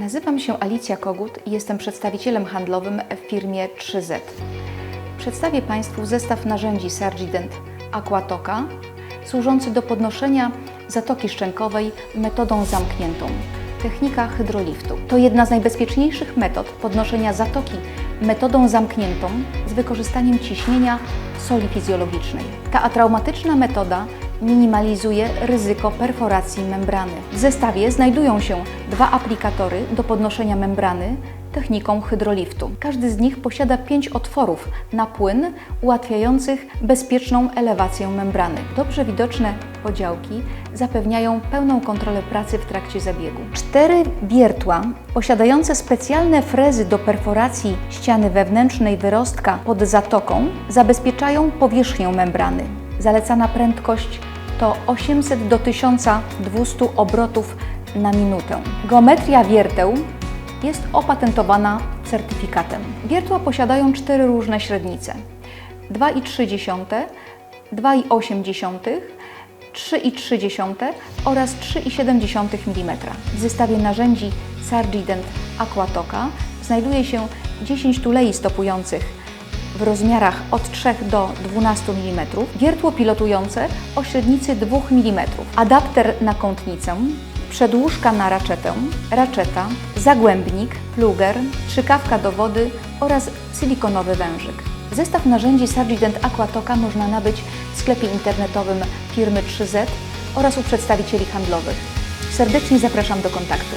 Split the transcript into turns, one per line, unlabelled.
Nazywam się Alicja Kogut i jestem przedstawicielem handlowym w firmie 3Z. Przedstawię Państwu zestaw narzędzi Sargident Aquatoka służący do podnoszenia zatoki szczękowej metodą zamkniętą. Technika hydroliftu to jedna z najbezpieczniejszych metod podnoszenia zatoki metodą zamkniętą z wykorzystaniem ciśnienia soli fizjologicznej. Ta atraumatyczna metoda minimalizuje ryzyko perforacji membrany. W zestawie znajdują się dwa aplikatory do podnoszenia membrany techniką hydroliftu. Każdy z nich posiada pięć otworów na płyn ułatwiających bezpieczną elewację membrany. Dobrze widoczne podziałki zapewniają pełną kontrolę pracy w trakcie zabiegu. Cztery wiertła posiadające specjalne frezy do perforacji ściany wewnętrznej wyrostka pod zatoką zabezpieczają powierzchnię membrany. Zalecana prędkość to 800 do 1200 obrotów na minutę. Geometria wierteł jest opatentowana certyfikatem. Wiertła posiadają cztery różne średnice: 2,3, 2,8, 3,3 oraz 3,7 mm. W zestawie narzędzi Sargident Aquatoka znajduje się 10 tulei stopujących w rozmiarach od 3 do 12 mm, wiertło pilotujące o średnicy 2 mm, adapter na kątnicę, przedłużka na raczetę, raczeta, zagłębnik, pluger, trzykawka do wody oraz silikonowy wężyk. Zestaw narzędzi Sargident Aquatoka można nabyć w sklepie internetowym firmy 3Z oraz u przedstawicieli handlowych. Serdecznie zapraszam do kontaktu.